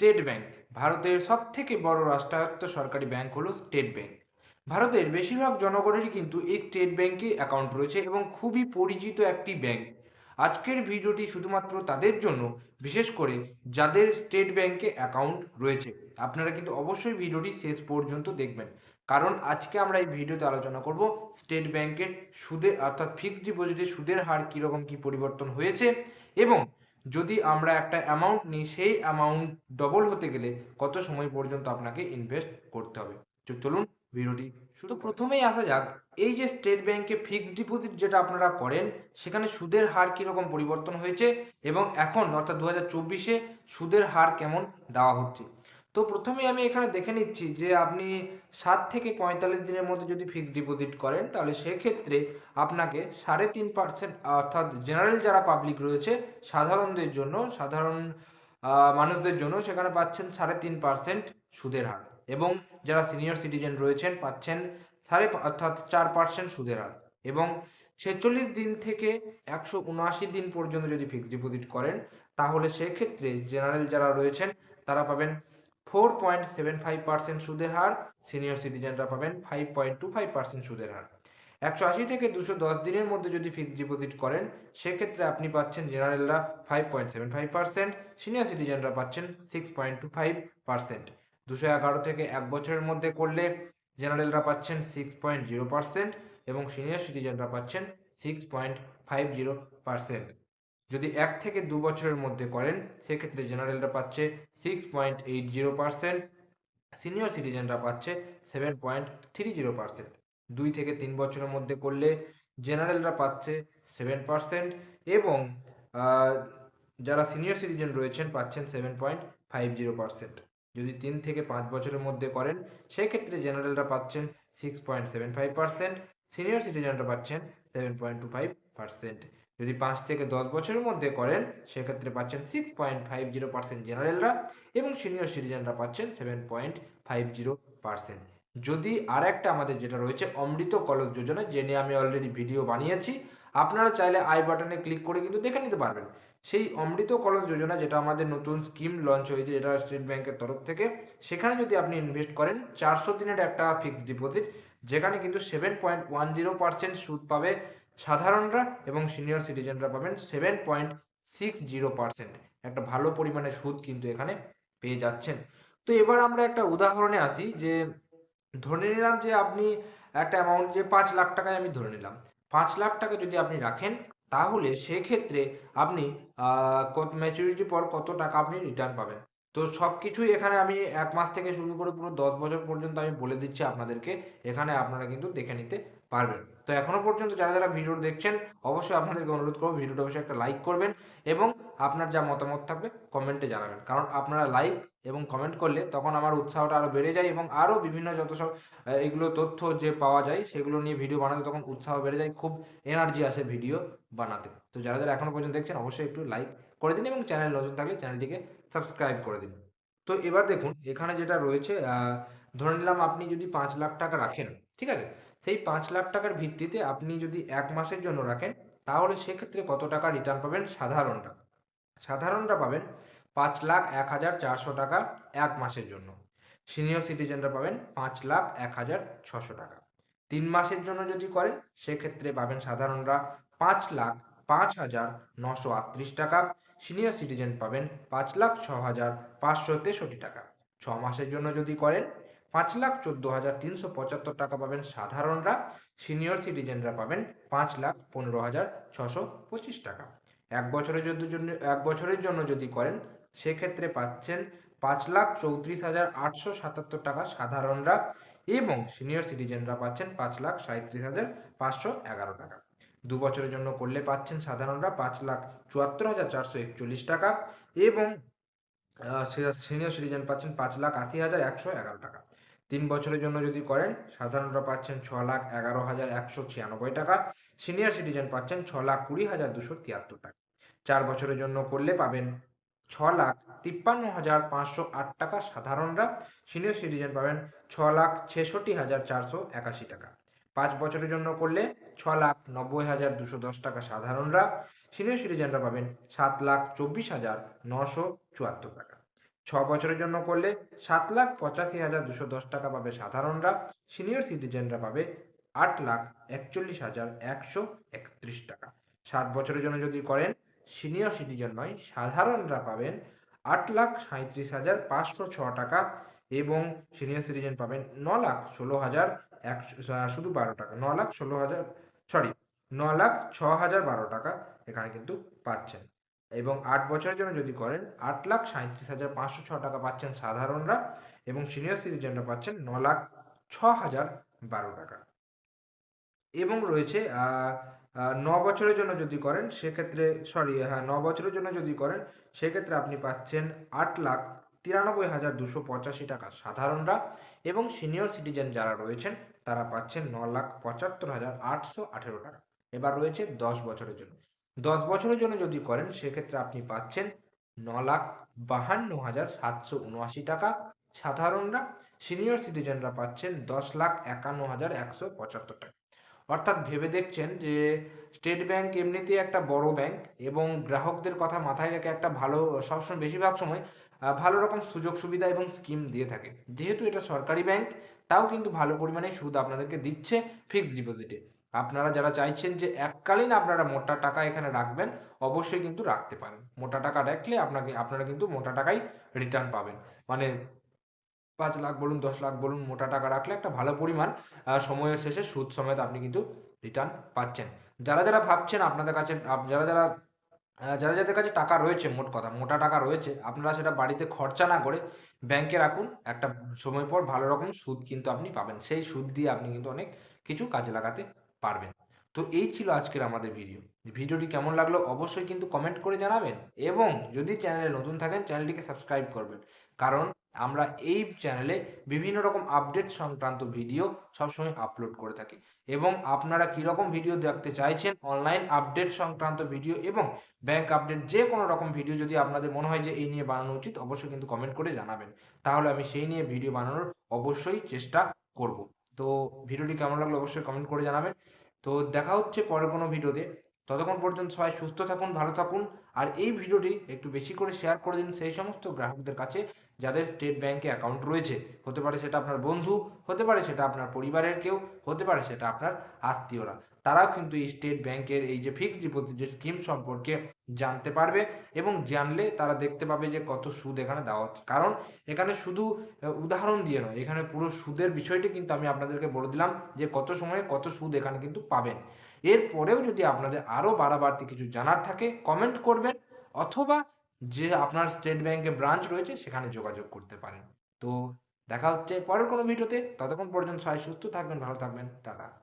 State bank. ভারতের সব থেকে বড় রাষ্ট্রায়ত্ত সরকারি ব্যাংক হলো স্টেট ব্যাংক। ভারতের বেশিরভাগ জনগণেরই কিন্তু এই স্টেট ব্যাংকে অ্যাকাউন্ট রয়েছে এবং খুবই পরিচিত একটি ব্যাংক। আজকের ভিডিওটি শুধুমাত্র তাদের জন্য, বিশেষ করে যাদের স্টেট ব্যাংকে অ্যাকাউন্ট রয়েছে। আপনারা কিন্তু অবশ্যই ভিডিওটি শেষ পর্যন্ত দেখবেন। কারণ আজকে আমরা এই ভিডিওতে আলোচনা করব স্টেট ব্যাংকের সুদে অর্থাৎ ফিক্সড ডিপোজিটে সুদের হার কীরকম, কী পরিবর্তন হয়েছে এবং যদি আমরা একটা অ্যামাউন্ট নিই, সেই অ্যামাউন্ট ডবল হতে গেলে কত সময় পর্যন্ত আপনাকে ইনভেস্ট করতে হবে? চলুন ভিডিওটি শুধু প্রথমেই আসা যাক, এই যে স্টেট ব্যাংকে ফিক্সড ডিপোজিট যেটা আপনারা করেন, সেখানে সুদের হার কীরকম পরিবর্তন হয়েছে এবং এখন, অর্থাৎ দু হাজার চব্বিশে, সুদের হার কেমন দেওয়া হচ্ছে? তো প্রথমেই আমি এখানে দেখে নিচ্ছি যে আপনি সাত থেকে পঁয়তাল্লিশ দিনের মধ্যে যদি ফিক্সড ডিপোজিট করেন, তাহলে সেক্ষেত্রে আপনাকে সাড়ে তিন পার্সেন্ট অর্থাৎ জেনারেল যারা পাবলিক রয়েছে, সাধারণদের জন্য, সাধারণ মানুষদের জন্য সেখানে পাচ্ছেন সাড়ে তিন পার্সেন্ট সুদের হার। এবং যারা সিনিয়র সিটিজেন রয়েছেন, পাচ্ছেন সাড়ে অর্থাৎ চার পার্সেন্ট সুদের হার। এবং ছেচল্লিশ দিন থেকে একশো উনআশি দিন পর্যন্ত যদি ফিক্সড ডিপোজিট করেন, তাহলে সেক্ষেত্রে জেনারেল যারা রয়েছেন, তারা পাবেন four point seven five percent সুদের হার সিনিয়র সিটিজেনরা পাবেন five point two five percent সুদের হার। একশো আশি থেকে দুশো দশ দিনের মধ্যে যদি ফিক্সড ডিপোজিট করেন, সেক্ষেত্রে আপনি পাচ্ছেন জেনারেলরা five point seven five percent senior সিটিজেনরা পাচ্ছেন six point two five percent দুশো এগারো থেকে এক বছরের মধ্যে করলে জেনারেলরা পাচ্ছেন সিক্স পয়েন্ট জিরো পার্সেন্ট এবং সিনিয়র সিটিজেনরা পাচ্ছেন six point five zero percent যদি এক থেকে দু বছরের মধ্যে করেন, সেক্ষেত্রে জেনারেলরা পাচ্ছে six point eight zero percent senior সিটিজেনরা পাচ্ছে seven point three zero percent দুই থেকে তিন বছরের মধ্যে করলে জেনারেলরা পাচ্ছে সেভেন পার্সেন্ট এবং যারা সিনিয়র সিটিজেন রয়েছেন পাচ্ছেন seven point five zero percent যদি তিন থেকে পাঁচ বছরের মধ্যে করেন, সেক্ষেত্রে জেনারেলরা পাচ্ছেন six point seven five percent senior সিটিজেনরা পাচ্ছেন seven point two five percent যদি পাঁচ থেকে দশ বছরের মধ্যে করেন, সেক্ষেত্রে পাচ্ছেন six point five zero percent জেনারেলরা এবং সিনিয়র সিটিজেনরা পাচ্ছেন seven point five zero percent যদি আর একটা আমাদের যেটা রয়েছে, অমৃত কলস যোজনা, যে নিয়ে আমি অলরেডি ভিডিও বানিয়েছি, আপনারা চাইলে আই বাটনে ক্লিক করে কিন্তু দেখে নিতে পারবেন। সেই অমৃত কলস যোজনা যেটা আমাদের নতুন স্কিম লঞ্চ হয়েছে যেটা স্টেট ব্যাংকের তরফ থেকে, সেখানে যদি আপনি ইনভেস্ট করেন, চারশো দিনের একটা ফিক্সড ডিপোজিট যেখানে কিন্তু seven point one zero percent সুদ পাবে সাধারণরা এবং সিনিয়র সিটিজেনরা পাবেন seven point six zero percent একটা ভালো পরিমাণে সুদ কিন্তু এখানে পেয়ে যাচ্ছেন। তো এবার আমরা একটা উদাহরণে আসি যে, ধরে নিলাম যে আপনি একটা অ্যামাউন্ট যে পাঁচ লাখ টাকায় আমি ধরে নিলাম, পাঁচ লাখ টাকা যদি আপনি রাখেন, তাহলে সেক্ষেত্রে আপনি ম্যাচুরিটি পর কত টাকা আপনি রিটার্ন পাবেন। তো সব কিছুই এখানে আমি এক মাস থেকে শুরু করে পুরো দশ বছর পর্যন্ত আমি বলে দিচ্ছি আপনাদেরকে। এখানে আপনারা কিন্তু দেখে নিতে পারবেন। তো এখনও পর্যন্ত যারা যারা ভিডিও দেখছেন, অবশ্যই আপনাদেরকে অনুরোধ করব ভিডিওটা অবশ্যই একটা লাইক করবেন এবং আপনার যা মতামত থাকবে কমেন্টে জানাবেন। কারণ আপনারা লাইক এবং কমেন্ট করলে তখন আমার উৎসাহটা আরও বেড়ে যায় এবং আরও বিভিন্ন যত সব এগুলো তথ্য যে পাওয়া যায়, সেগুলো নিয়ে ভিডিও বানাতে তখন উৎসাহ বেড়ে যায়, খুব এনার্জি আসে ভিডিও বানাতে। তো যারা যারা এখনও পর্যন্ত দেখছেন, অবশ্যই একটু লাইক করে দিন এবং চ্যানেল নতুন থাকলে চ্যানেলটিকে সাবস্ক্রাইব করে দিন। তো এবার দেখুন, এখানে যেটা রয়েছে ধরে নিলাম আপনি যদি পাঁচ লাখ টাকা রাখেন, ঠিক আছে? সেই পাঁচ লাখ টাকার ভিত্তিতে আপনি যদি এক মাসের জন্য রাখেন, তাহলে সেক্ষেত্রে কত টাকা রিটার্ন পাবেন? সাধারণরা সাধারণরা পাবেন পাঁচ লাখ এক হাজার চারশো টাকা এক মাসের জন্য। সিনিয়র সিটিজেনরা পাবেন পাঁচ লাখ এক হাজার ছশো টাকা। তিন মাসের জন্য যদি করেন, সেক্ষেত্রে পাবেন সাধারণরা পাঁচ লাখ পাঁচ হাজার নশো আটত্রিশ টাকা। সিনিয়র সিটিজেন পাবেন পাঁচ লাখ ছ হাজার পাঁচশো তেষট্টি টাকা। ছ মাসের জন্য যদি করেন, পাঁচ লাখ চোদ্দ হাজার তিনশো পঁচাত্তর টাকা পাবেন সাধারণরা সিনিয়র সিটিজেনরা পাবেন পাঁচ লাখ পনেরো হাজার ছশো পঁচিশ টাকা। এক বছরের জন্য, এক বছরের জন্য যদি করেন, সেক্ষেত্রে পাচ্ছেন পাঁচ লাখ চৌত্রিশ হাজার আটশো সাতাত্তর টাকা সাধারণরা এবং সিনিয়র সিটিজেনরা পাচ্ছেন পাঁচ লাখ সাঁত্রিশ হাজার পাঁচশো এগারো টাকা। দু বছরের জন্য করলে পাচ্ছেন সাধারণরা পাঁচ লাখ চুয়াত্তর হাজার চারশো একচল্লিশ টাকা এবং সিনিয়র সিটিজেন পাচ্ছেন পাঁচ লাখ আশি হাজার একশো এগারো টাকা। তিন বছরের জন্য যদি করেন, সাধারণরা পাচ্ছেন ছ লাখ এগারো হাজার একশো ছিয়ানব্বই টাকা, সিনিয়র সিটিজেন পাচ্ছেন ছ লাখ কুড়ি হাজার দুশো তিয়াত্তর টাকা। চার বছরের জন্য করলে পাবেন ছ লাখ তিপ্পান্ন হাজার পাঁচশো আট টাকা সাধারণরা, সিনিয়র সিটিজেন পাবেন ছ লাখ ছেষট্টি হাজার চারশো একাশি টাকা। পাঁচ বছরের জন্য করলে ছ লাখ নব্বই হাজার দুশো দশ টাকা সাধারণরা সিনিয়র সিটিজেনরা পাবেন সাত লাখ চব্বিশ হাজার নশো চুয়াত্তর টাকা। ছ বছরের জন্য করলে সাত লাখ পঁচাশি হাজার দুশো দশ টাকা পাবে সাধারণরা, সিনিয়র সিটিজেনরা পাবে আট লাখ একচল্লিশ হাজার একশো একত্রিশ টাকা। সাত বছরের জন্য যদি করেন, সিনিয়র সিটিজেন নয়, সাধারণরা পাবেন আট লাখ সাঁত্রিশ হাজার পাঁচশো ছ টাকা এবং সিনিয়র সিটিজেন পাবেন ন লাখ ষোলো হাজার একশো শুধু বারো টাকা, ন লাখ ষোলো হাজার সরি ন লাখ ছ হাজার বারো টাকা এখানে কিন্তু পাচ্ছেন। এবং আট বছরের জন্য যদি করেন, আট লাখ সাঁত্রিশ হাজার পাঁচশো ছ টাকা পাচ্ছেন সাধারণরা এবং সিনিয়র সিটিজেনরা পাচ্ছেন ন লাখ ছ হাজার বারো টাকা। এবং রয়েছে ন বছরের জন্য যদি করেন, সেক্ষেত্রে সরি হ্যাঁ ন বছরের জন্য যদি করেন, সেক্ষেত্রে আপনি পাচ্ছেন আট লাখ তিরানব্বই হাজার দুশো পঁচাশি টাকা সাধারণরা এবং সিনিয়র সিটিজেন যারা রয়েছেন তারা পাচ্ছেন ন লাখ পঁচাত্তর হাজার আটশো আঠেরো টাকা। এবার রয়েছে দশ বছরের জন্য। দশ বছরের জন্য যদি করেন, সেক্ষেত্রে আপনি পাচ্ছেন ন লাখ বাহান্ন হাজার সাতশো উনআশি টাকা। সাধারণরা, সিনিয়র সিটিজেনরা পাচ্ছেন দশ লাখ একান্ন হাজার একশো পঁচাত্তর টাকা। অর্থাৎ ভেবে দেখছেন যে, স্টেট ব্যাংক এমনিতেই একটা বড় ব্যাংক এবং গ্রাহকদের কথা মাথায় রেখে একটা ভালো, সবসময়, বেশিরভাগ সময় ভালো রকম সুযোগ সুবিধা এবং স্কিম দিয়ে থাকে। যেহেতু এটা সরকারি ব্যাংক তাও কিন্তু ভালো পরিমাণে সুদ আপনাদেরকে দিচ্ছে ফিক্সড ডিপোজিটে আপনারা যারা চাইছেন যে এককালীন আপনারা মোটা টাকা এখানে রাখবেন, অবশ্যই কিন্তু রাখতে পারেন। মোটা টাকা রাখলে আপনাকে, আপনারা কিন্তু মোটা টাকাই রিটার্ন পাবেন। মানে পাঁচ লাখ বলুন, দশ লাখ বলুন, মোটা টাকা রাখলে একটা ভালো পরিমাণ সময়ের শেষে সুদ সমেত আপনি কিন্তু রিটার্ন পাচ্ছেন। যারা যারা ভাবছেন আপনাদের কাছে যারা যারা যারা যাদের কাছে টাকা রয়েছে, মোট কথা, মোটা টাকা রয়েছে, আপনারা সেটা বাড়িতে খরচা না করে ব্যাংকে রাখুন, একটা সময় পর ভালো রকম সুদ কিন্তু আপনি পাবেন। সেই সুদ দিয়ে আপনি কিন্তু অনেক কিছু কাজে লাগাতে পারবেন। তো এই ছিল আজকের আমাদের ভিডিও ভিডিওটি কেমন লাগল অবশ্যই কিন্তু কমেন্ট করে জানাবেন এবং যদি চ্যানেলে নতুন থাকেন চ্যানেলটিকে সাবস্ক্রাইব করবেন। কারণ আমরা এই চ্যানেলে বিভিন্ন রকম আপডেট সংক্রান্ত ভিডিও সবসময় আপলোড করে থাকি। এবং আপনারা কীরকম ভিডিও দেখতে চাইছেন অনলাইন আপডেট সংক্রান্ত ভিডিও এবং ব্যাংক আপডেট যে কোনো রকম ভিডিও যদি আপনাদের মনে হয় যে এই নিয়ে বানানো উচিত, অবশ্যই কিন্তু কমেন্ট করে জানাবেন। তাহলে আমি সেই নিয়ে ভিডিও বানানোর অবশ্যই চেষ্টা করব। তো ভিডিওটি কেমন লাগল অবশ্যই কমেন্ট করে জানাবেন। তো দেখা হচ্ছে পরের কোনো ভিডিওতে ততক্ষণ পর্যন্ত সবাই সুস্থ থাকুন, ভালো থাকুন। আর এই ভিডিওটি একটু বেশি করে শেয়ার করে দিন। সেই সমস্ত গ্রাহকদের কাছে যাদের স্টেট ব্যাংকে অ্যাকাউন্ট রয়েছে, হতে পারে সেটা আপনার বন্ধু, হতে পারে সেটা আপনার পরিবারের কেউ, হতে পারে সেটা আপনার আত্মীয়রা। তারাও কিন্তু এই স্টেট ব্যাংকের এই যে ফিক্সড ডিপোজিটের স্কিম সম্পর্কে জানতে পারবে এবং জানলে তারা দেখতে পাবে যে কত সুদ এখানে দেওয়া হচ্ছে। কারণ এখানে শুধু উদাহরণ দিয়ে নয়, এখানে পুরো সুদের বিষয়টি কিন্তু আমি আপনাদেরকে বলে দিলাম যে কত সময়ে কত সুদ এখানে কিন্তু পাবেন। এরপরেও যদি আপনাদের আরও বাড়াবাড়তি কিছু জানার থাকে কমেন্ট করবেন অথবা যে আপনার স্টেট ব্যাংকে ব্রাঞ্চ রয়েছে, সেখানে যোগাযোগ করতে পারেন। তো দেখা হচ্ছে পরের কোনো ভিডিওতে। ততক্ষণ পর্যন্ত সবাই সুস্থ থাকবেন, ভালো থাকবেন। টাটা।